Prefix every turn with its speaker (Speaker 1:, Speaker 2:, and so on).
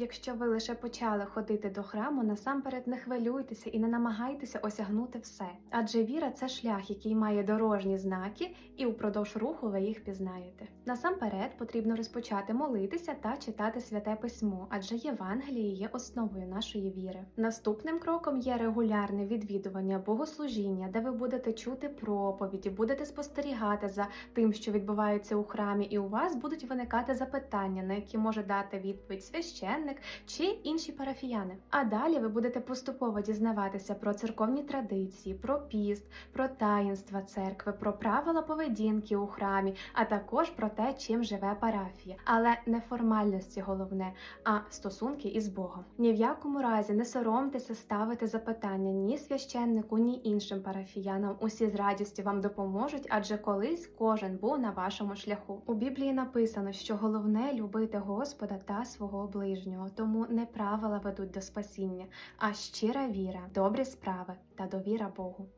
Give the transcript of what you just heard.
Speaker 1: Якщо ви лише почали ходити до храму, насамперед не хвилюйтеся і не намагайтеся осягнути все. Адже віра це шлях, який має дорожні знаки, і упродовж руху ви їх пізнаєте. Насамперед потрібно розпочати молитися та читати святе письмо, адже Євангеліє є основою нашої віри. Наступним кроком є регулярне відвідування богослужіння, де ви будете чути проповіді, будете спостерігати за тим, що відбувається у храмі, і у вас будуть виникати запитання, на які може дати відповідь священник чи інші парафіяни. А далі ви будете поступово дізнаватися про церковні традиції, про піст, про таїнства церкви, про правила поведінки у храмі, а також про те, чим живе парафія. Але не формальності головне, а стосунки із Богом. Ні в якому разі не соромтеся ставити запитання ні священнику, ні іншим парафіянам. Усі з радістю вам допоможуть, адже колись кожен був на вашому шляху. У Біблії написано, що головне любити Господа та свого ближнього, тому не правила ведуть до спасіння, а щира віра, добрі справи та довіра Богу.